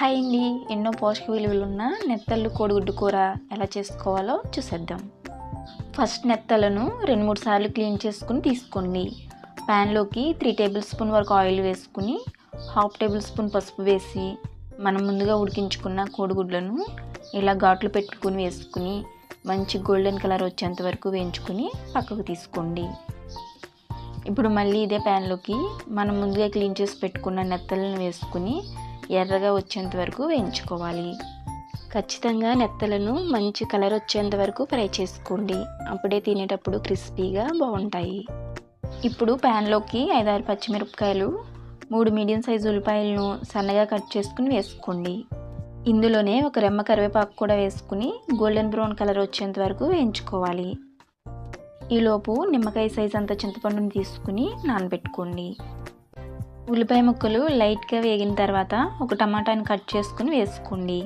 Hi అండి. ఎన్నో పోషక విలువలు ఉన్న నెత్తళ్ళు కోడిగుడ్డు కూర ఎలా చేసుకోవాలో చూసేద్దాం. ఫస్ట్ నెత్తలను రెండు మూడు సార్లు క్లీన్ చేసుకుని తీసుకోండి. ప్యాన్లోకి త్రీ టేబుల్ స్పూన్ వరకు ఆయిల్ వేసుకుని హాఫ్ టేబుల్ స్పూన్ పసుపు వేసి మనం ముందుగా ఉడికించుకున్న కోడిగుడ్లను ఇలా ఘాట్లు పెట్టుకుని వేసుకుని మంచి గోల్డెన్ కలర్ వచ్చేంత వరకు వేయించుకుని పక్కకు తీసుకోండి. ఇప్పుడు మళ్ళీ ఇదే ప్యాన్లోకి మనం ముందుగా క్లీన్ చేసి పెట్టుకున్న నెత్తలను వేసుకుని ఎర్రగా వచ్చేంత వరకు వేయించుకోవాలి. ఖచ్చితంగా నెత్తలను మంచి కలర్ వచ్చేంత వరకు ఫ్రై చేసుకోండి. అప్పుడే తినేటప్పుడు క్రిస్పీగా బాగుంటాయి. ఇప్పుడు ప్యాన్లోకి ఐదారు పచ్చిమిరపకాయలు మూడు మీడియం సైజు ఉల్లిపాయలను సన్నగా కట్ చేసుకుని వేసుకోండి. ఇందులోనే ఒక రెమ్మ కరివేపాకు కూడా వేసుకుని గోల్డెన్ బ్రౌన్ కలర్ వచ్చేంత వరకు వేయించుకోవాలి. ఈలోపు నిమ్మకాయ సైజ్ అంత చింతపండుని తీసుకుని నానబెట్టుకోండి. ఉల్లిపాయ ముక్కలు లైట్గా వేగిన తర్వాత ఒక టమాటాని కట్ చేసుకుని వేసుకోండి.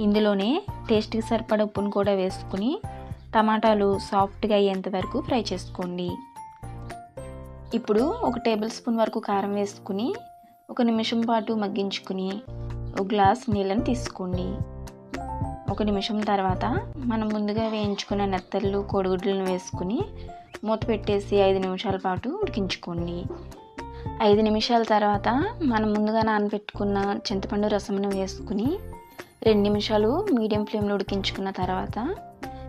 ఇందులోనే టేస్ట్కి సరిపడ ఉప్పును కూడా వేసుకుని టమాటాలు సాఫ్ట్గా అయ్యేంత వరకు ఫ్రై చేసుకోండి. ఇప్పుడు ఒక టేబుల్ స్పూన్ వరకు కారం వేసుకుని ఒక నిమిషం పాటు మగ్గించుకుని ఒక గ్లాస్ నీళ్ళని తీసుకోండి. ఒక నిమిషం తర్వాత మనం ముందుగా వేయించుకున్న నెత్తళ్ళు కోడిగుడ్లను వేసుకుని మూత పెట్టేసి ఐదు నిమిషాల పాటు ఉడికించుకోండి. ఐదు నిమిషాల తర్వాత మనం ముందుగా నానబెట్టుకున్న చింతపండు రసమును వేసుకుని రెండు నిమిషాలు మీడియం ఫ్లేమ్లో ఉడికించుకున్న తర్వాత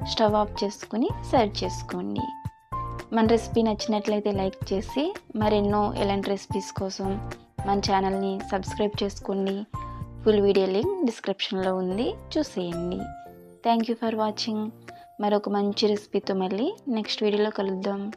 స్టవ్ ఆఫ్ చేసుకుని సర్వ్ చేసుకోండి. మన రెసిపీ నచ్చినట్లయితే లైక్ చేసి మరెన్నో ఎలాంటి రెసిపీస్ కోసం మన ఛానల్ని సబ్స్క్రైబ్ చేసుకోండి. ఫుల్ వీడియో లింక్ డిస్క్రిప్షన్లో ఉంది. చూసేయండి. Thank you for watching. మరొక మంచి రెసిపీతో మళ్ళీ నెక్స్ట్ వీడియోలో కలుద్దాం.